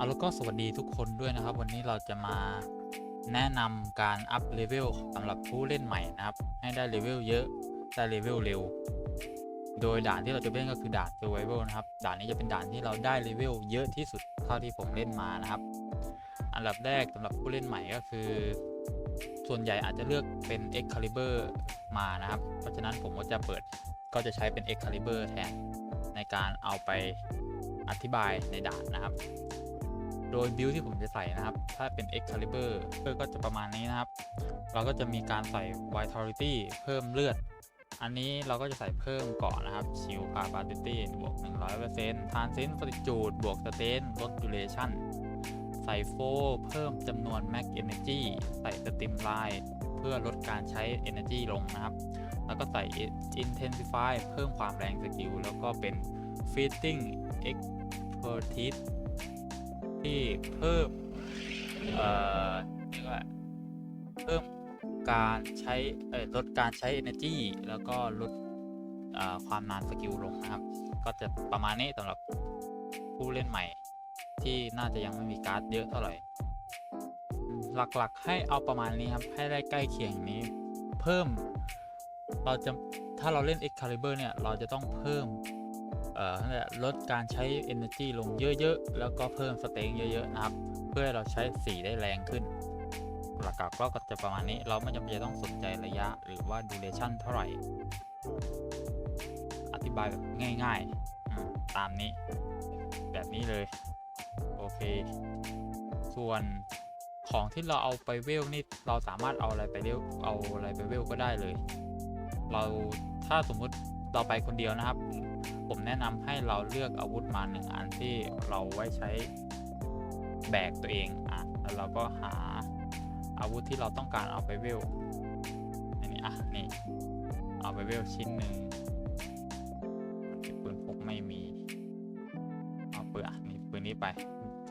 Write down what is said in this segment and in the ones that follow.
เอาแล้วก็สวัสดีทุกคนด้วยนะครับ วันนี้เราจะมาแนะนำการอัพเลเวลสำหรับผู้เล่นใหม่นะครับ ให้ได้เลเวลเยอะได้เลเวลเร็ว โดยด่านที่เราจะเล่นก็คือด่าน Survival นะครับ ด่านนี้จะเป็นด่านที่เราได้เลเวลเยอะที่สุดเท่าที่ผมเล่นมานะครับ อันดับแรกสำหรับผู้เล่นใหม่ก็คือ ส่วนใหญ่อาจจะเลือกเป็น Excalibur มานะครับ เพราะฉะนั้นผมก็จะเปิดก็จะใช้เป็น Excalibur แทนในการเอาไปอธิบายในด่านนะครับ โดยบิลที่ผมจะใส่นะครับ ถ้าเป็น Excalibur ก็จะประมาณนี้นะครับ เราก็จะมีการใส่ Vitality เพิ่มเลือด อันนี้เราก็จะใส่เพิ่มเกาะนะครับ Shield Capacity บวก 100% Transcend Fortitude บวก Sustain ลด Duration ใส่โฟเพิ่มจำนวน Max Energy ใส่ Stim Line เพื่อลดการใช้ Energy ลงนะครับ แล้วก็ใส่ Intensify เพิ่มความแรงสกิล แล้วก็เป็น Fitting Expertise ที่เพิ่ม เอ่อเรียกว่าเพิ่มการใช้เอ่อลดการใช้ energy แล้วก็ลดความนานสกิลลงนะครับ ก็จะประมาณนี้สำหรับผู้เล่นใหม่ ที่น่าจะยังไม่มีการ์ดเยอะเท่าไหร่ หลักๆให้เอาประมาณนี้ครับ ให้ได้ใกล้เคียงนี้ เพิ่ม เราจะถ้าเราเล่น Excalibur เนี่ย เราจะต้องเพิ่ม ลดการใช้ energy ลงเยอะๆ แล้วก็เพิ่มสเต็งเยอะๆ นะครับ เพื่อให้เราใช้สีได้แรงขึ้น หลักๆก็จะประมาณนี้ เราไม่จำเป็นต้องสนใจระยะหรือว่า duration เท่าไหร่ อธิบายแบบง่ายๆ ตามนี้ แบบนี้เลย โอเค ส่วนของที่เราเอาไปเวลนี่เราสามารถเอาอะไรไปเวลเอาอะไรไปเวลก็ได้เลย เราถ้าสมมุติเราไปคนเดียวนะครับ ผมแนะนำให้เราเลือกอาวุธมาหนึ่งอันที่เราไว้ใช้แบกตัวเองอะแล้วเราก็หาอาวุธที่เราต้องการเอาไปเวลอันนี้อะนี่เอาไปเวลชิ้นหนึ่งปืนพกไม่มีเอาปืนอะนี่ปืนนี้ไป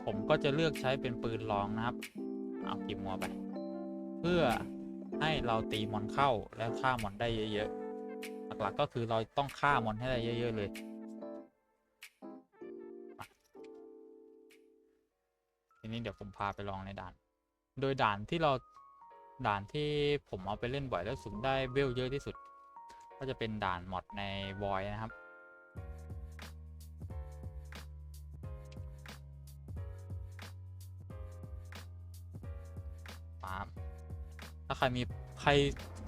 ผมก็จะเลือกใช้เป็นปืนรองนะครับ เอากิมมัวไป เพื่อให้เราตีมอนเข้าและฆ่ามอนได้เยอะๆ หลัก ๆ ก็คือเราต้องฆ่ามอนให้ได้เยอะ ๆ เลยทีนี้เดี๋ยวผมพาไปลองในด่าน โดยด่านที่เราด่านที่ผมเอาไปเล่นบ่อยแล้วสูงได้เวลเยอะที่สุด ก็จะเป็นด่านมอดในวอยนะครับปามถ้าใครมีใคร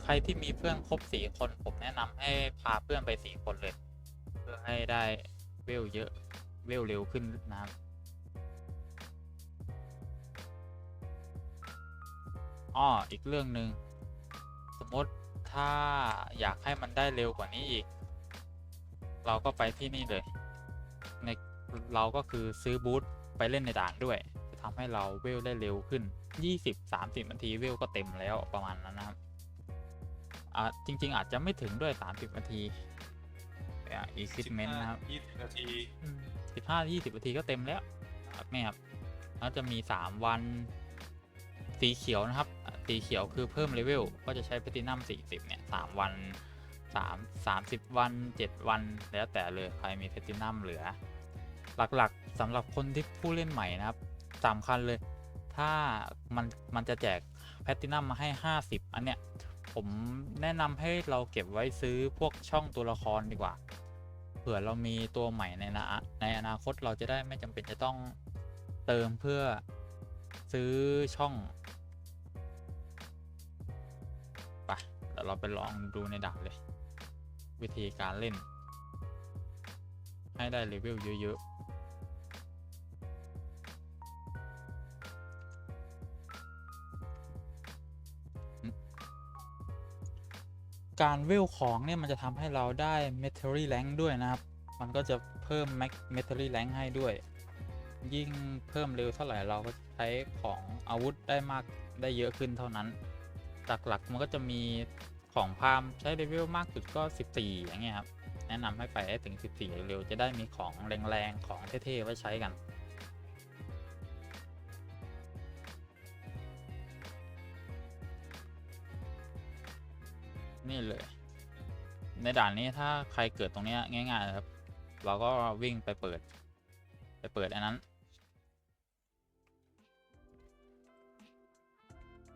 ใครที่มีเพื่อนครบสี่คนผมแนะนำให้พาเพื่อนไปสี่คนเลย เพื่อให้ได้เวลเยอะเวลเร็วขึ้นนะครับอ้ออีกเรื่องหนึ่งสมมติถ้าอยากให้มันได้เร็วกว่านี้อีก เราก็ไปที่นี่เลยในเราก็คือซื้อบูธไปเล่นในด่านด้วย จะทำให้เราเวลได้เร็วขึ้น 20-30นาทีเวลก็เต็มแล้วประมาณนั้นนะครับ อ่าจริง ๆ อาจจะไม่ถึงด้วย 30 นาทีอีคิดเมนต์นะครับยี่สิบนาทีสิบห้ายี่สิบนาทีก็เต็มแล้วครับเนี่ยครับแล้วจะมีสามวันสีเขียวนะครับอะสีเขียวคือเพิ่มเลเวลก็จะใช้แพลตินัมสี่สิบเนี่ยสามวันสามสามสิบวันเจ็ดวันแล้วแต่เลยใครมีแพลตินัมเหลือ หลักๆสำหรับคนที่ผู้เล่นใหม่นะครับสำคัญเลย ถ้ามันมันจะแจกแพลตินัมมาให้50อันเนี้ย ผมแนะนำให้เราเก็บไว้ซื้อพวกช่องตัวละครดีกว่า เผื่อเรามีตัวใหม่ในอนาในอนาคตเราจะได้ไม่จำเป็นจะต้องเติมเพื่อซื้อช่องไปเดี๋ยวเราไปลองดูในดานเลย วิธีการเล่น ให้ได้เลเวลเยอะ ๆ การเวลของเนี่ยมันจะทำให้เราได้ m e t a l y Rank ด้วยนะครับ มันก็จะเพิ่ม m e t a l y Rank ให้ด้วย ยิ่งเพิ่มเร็วเท่าไหร่เราก็ใช้ของอาวุธได้มากได้เยอะขึ้นเท่านั้น หลักๆมันก็จะมีของพามใช้เลเวลมากสุดก็ 14 อย่างเงี้ยครับ แนะนำให้ไปให้ถึง 14 เร็วๆจะได้มีของแรงๆ ของเท่ๆ ไว้ใช้กัน นี่เลย ในด่านนี้ถ้าใครเกิดตรงนี้ง่ายๆครับ เราก็วิ่งไปเปิด ไปเปิดอันนั้น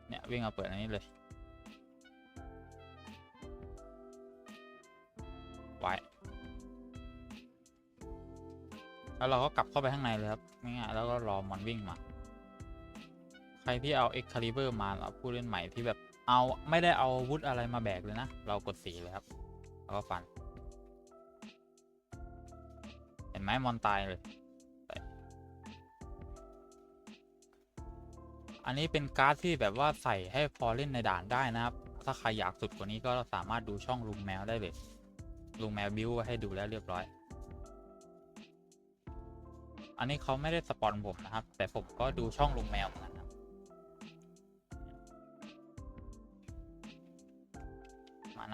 เนี่ย วิ่งเอาเปิดอันนี้เลยไว้แล้วเราก็กลับเข้าไปข้างในเลยครับง่ายๆแล้วก็รอมอนวิ่งมา ใครที่เอาเอ็กคาลิเบอร์มาเราผู้เล่นใหม่ที่แบบ เอาไม่ได้เอาอาวุธอะไรมาแบกเลยนะ เรากดสีเลยครับ แล้วก็ฟัน เห็นไหมมอนตายเลย อันนี้เป็นการ์ดที่แบบว่าใส่ให้พอเล่นในด่านได้นะครับ ถ้าใครอยากสุดกว่านี้ก็สามารถดูช่องลุงแมวได้เลย ลุงแมวบิวไว้ให้ดูแล้วเรียบร้อย อันนี้เขาไม่ได้สปอนผมนะครับ แต่ผมก็ดูช่องลุงแมวนะ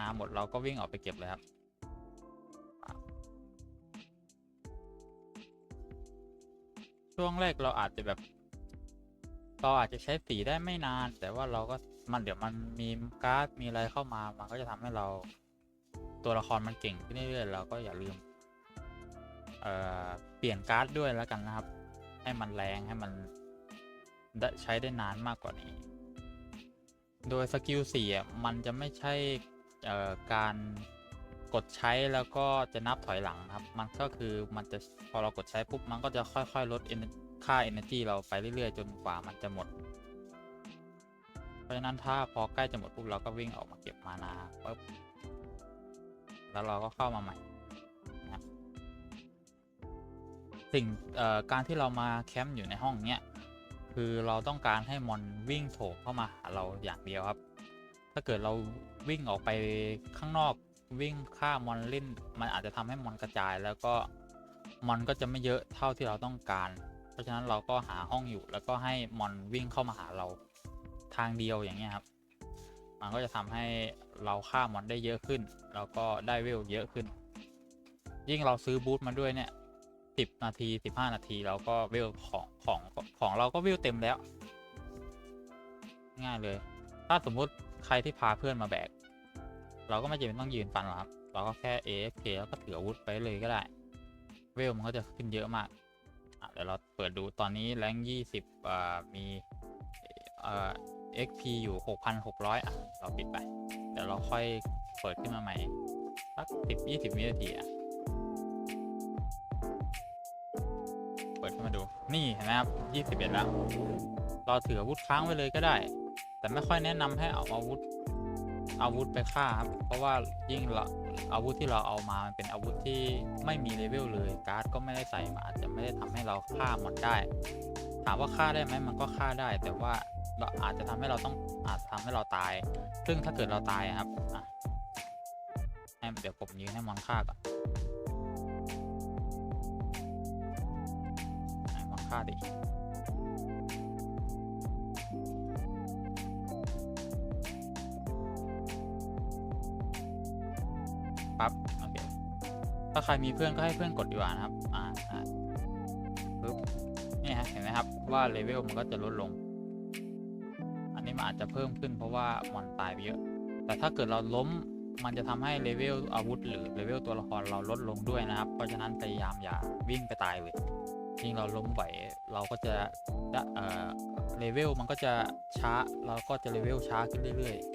นาหมดเราก็วิ่งออกไปเก็บเลยครับช่วงแรกเราอาจจะแบบ เราอาจจะใช้สีได้ไม่นาน แต่ว่าเราก็มันเดี๋ยวมันมีการ์ดมีอะไรเข้ามามันก็จะทำให้เราตัวละครมันเก่งขึ้นเรื่อยๆเราก็อย่าลืมเเปลี่ยนการ์ดด้วยแล้วกันนะครับ ให้มันแรงให้มันได้ใช้ได้นานมากกว่านี้ โดยสกิลสี่อะมันจะไม่ใช่ การกดใช้แล้วก็จะนับถอยหลังครับ มันก็คือมันจะพอเรากดใช้ปุ๊บมันก็จะค่อยๆ ลดค่า energy เราไปเรื่อยๆ จนกว่ามันจะหมด เพราะฉะนั้นถ้าพอใกล้จะหมดปุ๊บเราก็วิ่งออกมาเก็บมานาปุ๊บแล้วเราก็เข้ามาใหม่นะสิ่งการที่เรามาแคมป์อยู่ในห้องเนี้ยคือเราต้องการให้มอนวิ่งโถเข้ามาหาเราอย่างเดียวครับ ถ้าเกิดเราวิ่งออกไปข้างนอกวิ่งฆ่ามอนเล่น มันอาจจะทำให้มอนกระจายแล้วก็มอนก็จะไม่เยอะเท่าที่เราต้องการ เพราะฉะนั้นเราก็หาห้องอยู่แล้วก็ให้มอนวิ่งเข้ามาหาเราทางเดียวอย่างเงี้ยครับ มันก็จะทำให้เราฆ่ามอนได้เยอะขึ้น แล้วก็ได้เวลเยอะขึ้น ยิ่งเราซื้อบูทมาด้วยเนี่ยสิบนาทีสิบห้านาทีเราก็เวลของของของเราก็เวลเต็มแล้ว ง่ายเลย ถ้าสมมุติ ใครที่พาเพื่อนมาแบก เราก็ไม่จำเป็นต้องยืนฟันหรอกครับ เราก็แค่ AFK แล้วก็ถืออาวุธไปเลยก็ได้ เวลมันก็จะขึ้นเยอะมากอะเดี๋ยวเราเปิดดูตอนนี้แรงยี่สิบอ่ามีเอ่อ XP อยู่ 6,600 อะ เราปิดไป เดี๋ยวเราค่อยเปิดขึ้นมาใหม่สักสิบยี่สิบวินาทีอะเปิดขึ้นมาดู นี่เห็นไหมครับยี่สิบเอ็ดแล้ว เราถืออาวุธค้างไว้เลยก็ได้ แต่ไม่ค่อยแนะนำให้เอาอาวุธ อาวุธไปฆ่าครับ เพราะว่ายิ่งเราอาวุธที่เราเอามามันเป็นอาวุธที่ไม่มีเลเวลเลย การ์ดก็ไม่ได้ใส่มาอาจจะไม่ได้ทำให้เราฆ่าหมันได้ ถามว่าฆ่าได้ไหมมันก็ฆ่าได้ แต่ว่าเราอาจจะทำให้เราต้องอาจทำให้เราตาย ซึ่งถ้าเกิดเราตายอะครับอะให้เดี๋ยวผมยืนให้มอนฆ่าก่อนให้มอนฆ่าดิ ใครมีเพื่อนก็ให้เพื่อนกดดีกว่านะครับ อ่าปึ๊บนี่ฮะเห็นไหมครับว่าเลเวลมันก็จะลดลง อันนี้มันอาจจะเพิ่มขึ้นเพราะว่ามอนตายไปเยอะ แต่ถ้าเกิดเราล้มมันจะทำให้เลเวลอาวุธ หรือเลเวลตัวละครเราลดลงด้วยนะครับ เพราะฉะนั้นพยายามอย่าวิ่งไปตายเลยยิ่งเราล้มไหวเราก็จะเอ่อเลเวลมันก็จะช้าเราก็จะเลเวลช้าขึ้นเรื่อยๆ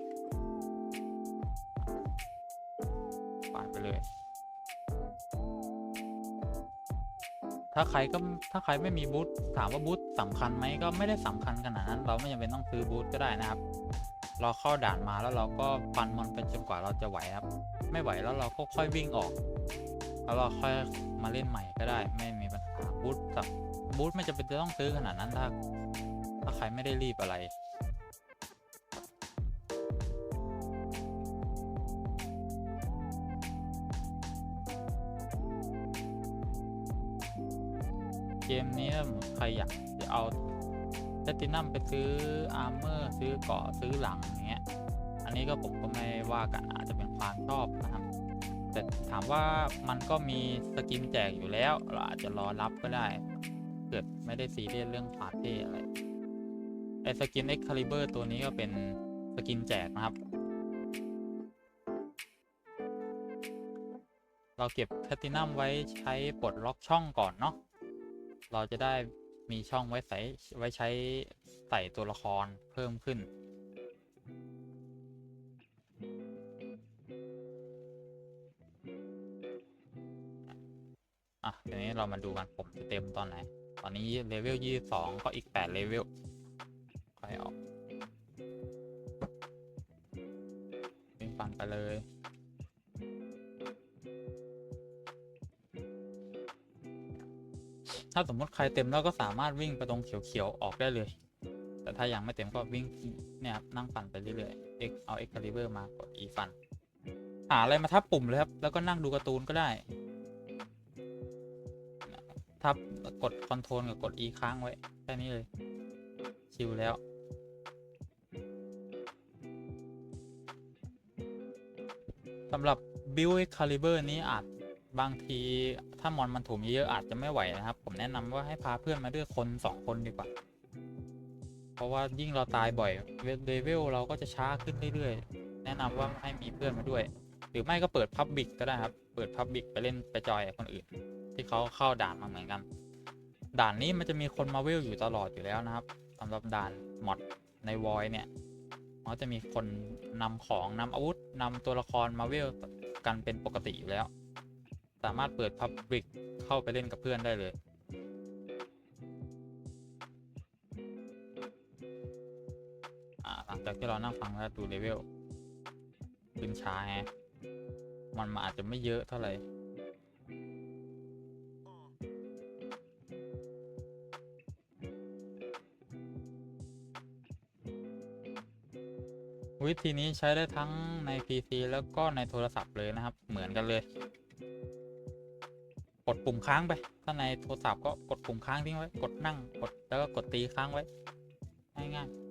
ผ่านไปเลย ถ้าใครก็ถ้าใครไม่มีบูธถามว่าบูธสำคัญไหมก็ไม่ได้สำคัญขนาดนั้น เราไม่จำเป็นต้องซื้อบูธก็ได้นะครับ เราเข้าด่านมาแล้วเราก็ฟันมันเป็นจนกว่าเราจะไหวครับ ไม่ไหวแล้วเราก็ค่อยวิ่งออก แล้วเราค่อยมาเล่นใหม่ก็ได้ ไม่มีปัญหาบูธกับบูธไม่จำเป็นจะต้องซื้อขนาดนั้นถ้าถ้าใครไม่ได้รีบอะไร เกมนี้ใครอยากจะเอาแพตินัมไปซื้ออาร์เมอร์ซื้อเกาะซื้อหลังอย่างเงี้ย อันนี้ก็ผมก็ไม่ว่ากันอาจจะเป็นความชอบนะครับ แต่ถามว่ามันก็มีสกินแจกอยู่แล้ว เราอาจจะรอรับก็ได้ เกิดไม่ได้ซีเรียสเรื่องพาร์ตี้อะไรไอสกิน Excalibur ตัวนี้ก็เป็นสกินแจกนะครับ เราเก็บแพตินัมไว้ใช้ปลดล็อกช่องก่อนเนาะ เราจะได้มีช่องไว้ใส่ไว้ใช้ใส่ตัวละครเพิ่มขึ้น อะทีนี้เรามาดูกันผมจะเต็มตอนไหน ตอนนี้เลเวลยี่สองก็อีก 8 เลเวล ถ้าสมมติใครเต็มแล้วก็สามารถวิ่งไปตรงเขียวๆออกได้เลย แต่ถ้ายังไม่เต็มก็วิ่งเนี่ยนั่งปั่นไปเรื่อยๆ X เอา Excalibur มากด E ฟัน หาอะไรมาทับปุ่มเลยครับ แล้วก็นั่งดูการ์ตูนก็ได้ ทับกดคอนโทรลกับกด E ค้างไว้แค่นี้เลย ชิลแล้วสำหรับ Build Excalibur นี้อาจบางที ถ้ามอนมันถูกเยอะๆอาจจะไม่ไหวนะครับ ผมแนะนำว่าให้พาเพื่อนมาด้วยคนสองคนดีกว่า เพราะว่ายิ่งเราตายบ่อยเลเวลเราก็จะช้าขึ้นเรื่อยๆ แนะนำว่าให้มีเพื่อนมาด้วย หรือไม่ก็เปิดพับบิกก็ได้ครับ เปิดพับบิกไปเล่นไปจอยกับคนอื่น ที่เขาเข้าด่านมาเหมือนกัน ด่านนี้มันจะมีคนมาเวลอยู่ตลอดอยู่แล้วนะครับสำหรับด่านมอดในวอยเนี่ยมันจะมีคนนำของนำอาวุธนำตัวละครมาเวลกันเป็นปกติอยู่แล้ว สามารถเปิดพับบิกเข้าไปเล่นกับเพื่อนได้เลย หลังจากที่เรานั่งฟังแล้วดูเลเวลขึ้นช้าฮะมันมาอาจจะไม่เยอะเท่าไหร่วิธีนี้ใช้ได้ทั้งใน PC แล้วก็ในโทรศัพท์เลยนะครับ เหมือนกันเลย กดปุ่มค้างไป ถ้าในโทรศัพท์ก็กดปุ่มค้างทิ้งไว้ กดนั่ง กดแล้วก็กดตีค้างไว้ ง่ายๆ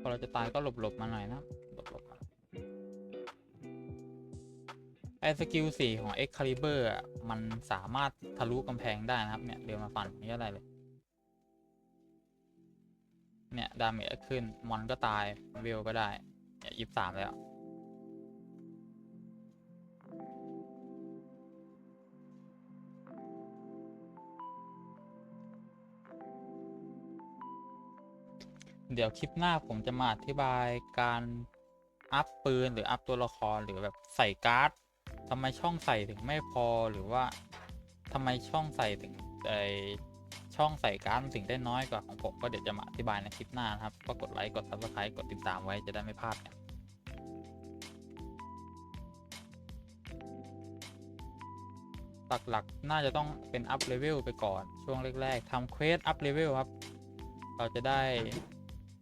พอเราจะตายก็หลบๆมาหน่อยนะ ไอ้สกิลสี่ของ Excalibur อะมันสามารถทะลุกำแพงได้นะครับ เนี่ย เดินมาฟันนี่อะไรเลย เนี่ย ดาเมจขึ้น มอนก็ตายเวลก็ได้ เนี่ยยี่สามแล้ว เดี๋ยวคลิปหน้าผมจะมาอธิบายการอัพปืนหรืออัพตัวละครหรือแบบใส่การ์ด ทำไมช่องใส่ถึงไม่พอหรือว่าทำไมช่องใส่ถึงไอช่องใส่การ์ดถึงได้น้อยกว่าของผมก็เดี๋ยวจะมาอธิบายในคลิปหน้านะครับก็กดไลค์กด subscribe กดติดตามไว้จะได้ไม่พลาดกันหลักๆน่าจะต้องเป็นอัพเลเวลไปก่อนช่วงแรกๆทำเควสอัพเลเวลครับ เราจะได้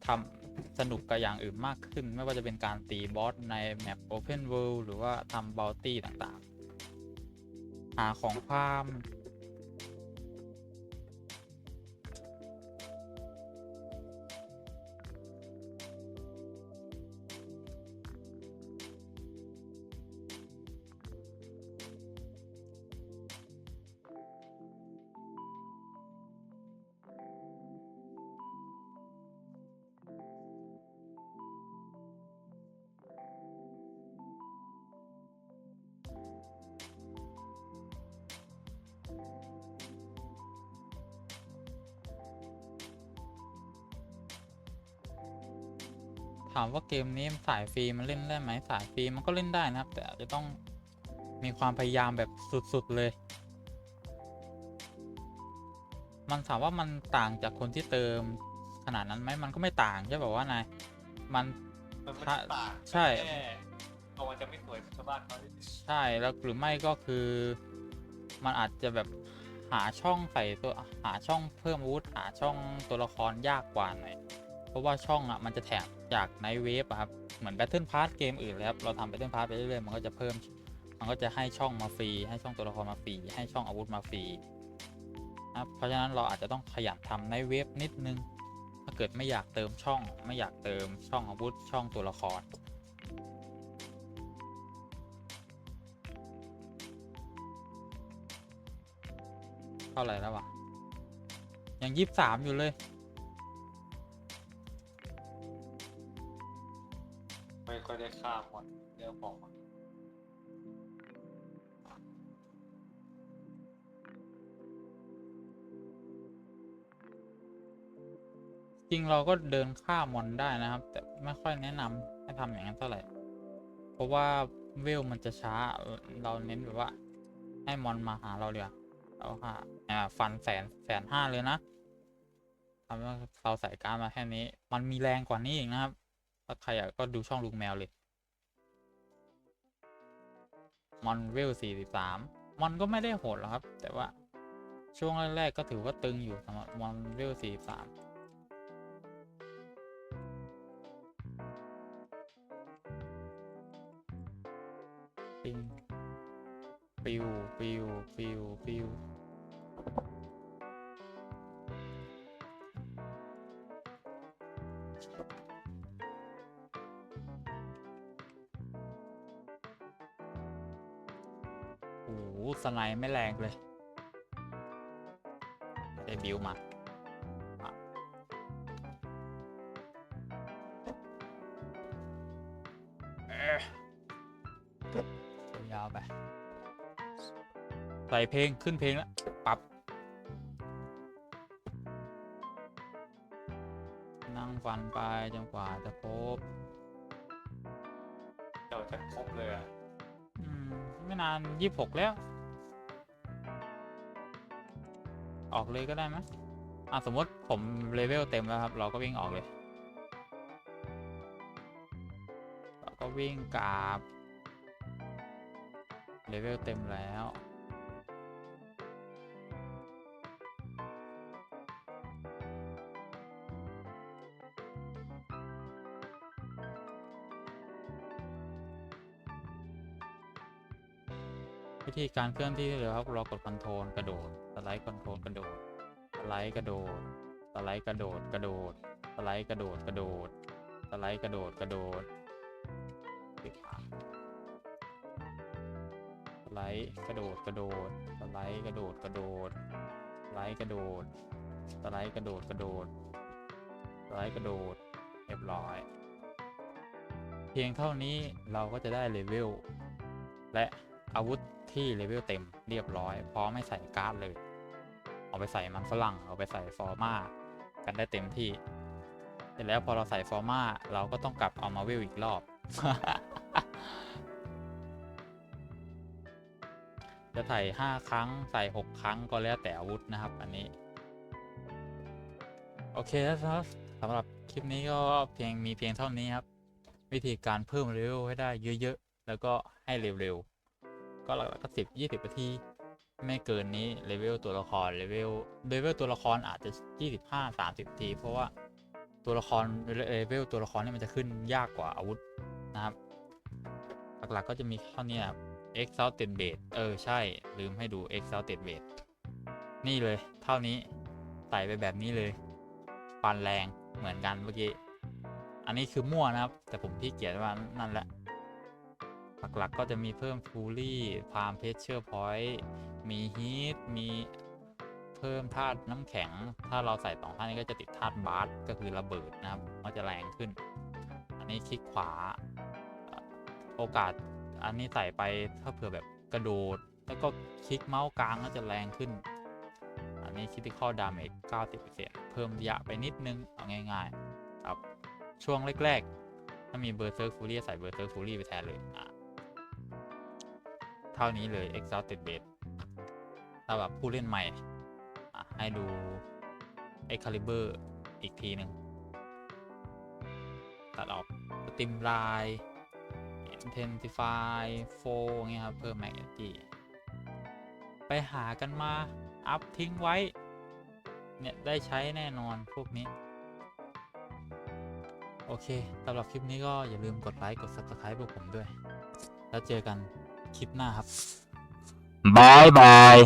ทำ สนุกกับอย่างอื่นมากขึ้น ไม่ว่าจะเป็นการตีบอสในแมป Open World หรือว่าทำบัลตี้ต่างๆ หาของความ ถามว่าเกมนี้สายฟรีมันเล่นได้ไหมสายฟรีมันก็เล่นได้นะครับ แต่อาจจะต้องมีความพยายามแบบสุดๆเลย มันถามว่ามันต่างจากคนที่เติมขนาดนั้นไหมมันก็ไม่ต่างใช่แบบว่านายมันมันไม่ถ้าได้ต่างใช่แค่ตัวมันจะไม่สวยเหมือนชาวบ้านเขาใช่แล้วหรือไม่ก็คือ มันอาจจะแบบหาช่องใส่ตัวหาช่องเพิ่มอาวุธหาช่องตัวละครยากกว่าหน่อย เพราะว่าช่องอะมันจะแถมจากในเวฟครับ เหมือน Battle Pass เกมอื่นเลยครับ เราทำ Battle Pass ไปเรื่อยๆ มันก็จะเพิ่ม มันก็จะให้ช่องมาฟรี ให้ช่องตัวละครมาฟรี ให้ช่องอาวุธมาฟรีนะครับเพราะฉะนั้นเราอาจจะต้องขยันทำในเวฟนิดนึง ถ้าเกิดไม่อยากเติมช่อง ไม่อยากเติมช่องอาวุธ ช่องตัวละครเท่าไหร่แล้ววะยังยี่สิบสามอยู่เลย ไม่ามหมดเดี๋ยวบอกมาจริงเราก็เดินข้ามมอนได้นะครับ แต่ไม่ค่อยแนะนำให้ทำอย่างนั้นเท่าไหร่ เพราะว่าเวลมันจะช้าเราเน้นแบบว่า ให้มอนมาหาเราเดียวเราค่ะอ่าฟันแสนแสนห้าเลยนะทำให้เราใส่การมาแค่นี้ มันมีแรงกว่านี้อีกนะครับ ถ้าใครอยากก็ดูช่องลุงแมวเลย มอนเวลสี่สิบสามมอนก็ไม่ได้โหดหรอกครับ แต่ว่าช่วงแรก ๆ ก็ถือว่าตึงอยู่สำหรับมอนเวลสี่สามปิงปิวปิวปิวปิว อ้โหสไนไม่แรงเลยได้บิวมาเอ๊ะยาวไป ใส่เพลงขึ้นเพลงแล้วปรับ นั่งฟันไปจนกว่าจะคร นานยี่หกแล้ว ออกเลยก็ได้ไหมอะสมมติผมเลเวลเต็มแล้วครับ เราก็วิ่งออกเลย เราก็วิ่งกราบเลเวลเต็มแล้ว ธีการเคลื่อนที่เลยครับเรากดคอนโทรลกระโดดสไลด์คอนโทรลกระโดดสไลด์กระโดดสไลด์กระโดดกระโดดสไลด์กระโดดกระโดดสไลด์กระโดดกระโดดปิดปาสไลด์กระโดดกระโดดสไลด์กระโดดกระโดดสไลด์กระโดดสไลด์กระโดดกระโดดสไลด์กระโดดเรียบร้อย เพียงเท่านี้เราก็จะได้เลเวลและอาวุธ ที่เลเวลเต็มเรียบร้อย พร้อมไม่ใส่การ์ดเลย เอาไปใส่มันฝรั่ง เอาไปใส่ฟอร์มากันได้เต็มที่ เสร็จแล้วพอเราใส่ฟอร์มาเราก็ต้องกลับเอามาเวลอีกรอบ จะใส่5ครั้งใส่ 6 ครั้งก็แล้วแต่อาวุธนะครับ อันนี้ โอเคแล้วครับสำหรับคลิปนี้ก็เพียงมีเพียงเท่านี้ครับ วิธีการเพิ่มเลเวลให้ได้เยอะๆ แล้วก็ให้เร็วๆ ก็หลักๆก็สิบยี่สิบนาที ไม่เกินนี้เลเวลตัวละครเลเวลเลเวลตัวละครอาจจะยี่สิบห้าสามสิบที เพราะว่าตัวละครเลเวลตัวละครนี่มันจะขึ้นยากกว่าอาวุธนะครับ หลักๆก็จะมีเท่านี้ครับ Exalted Blade เออ ใช่ ลืมให้ดู Exalted Blade นี่เลย เท่านี้ ใส่ไปแบบนี้เลยฟันแรงเหมือนกันเมื่อกี้ อันนี้คือมั่วนะครับ แต่ผมพี่เกียจว่านั่นแหละ หลักๆก็จะมีเพิ่มฟูลี่พามเพชเชอร์พอยต์มีฮีทมีเพิ่มธาตุน้ำแข็ง ถ้าเราใส่สองท่านี้ก็จะติดธาตุบาสก็คือระเบิดนะครับก็จะแรงขึ้น อันนี้คลิกขวา โอกาสอันนี้ใส่ไปถ้าเผื่อแบบกระโดด แล้วก็คลิกเมาส์กลางก็จะแรงขึ้น อันนี้ critical damage 90%เพิ่มระยะไปนิดนึง เอาง่าย ๆ ครับ ช่วงแรกๆ ถ้ามีเบอร์เซอร์ฟูรี่ใส่เบอร์เซอร์ฟูรี่ไปแทนเลยอะ ท่านี้เลย exalted base ถ้าแบบผู้เล่นใหม่ให้ดู excalibur อีกทีหนึ่งตัดออกสติมลาย intensify 4เงี้ยครับ เพิ่ม mag energy ไปหากันมา อัพทิ้งไว้ เนี่ย ได้ใช้แน่นอนพวกนี้ โอเคสำหรับคลิปนี้ก็อย่าลืมกดไลค์ กด Subscribe พวกผมด้วย แล้วเจอกัน คลิปหน้าครับบายบาย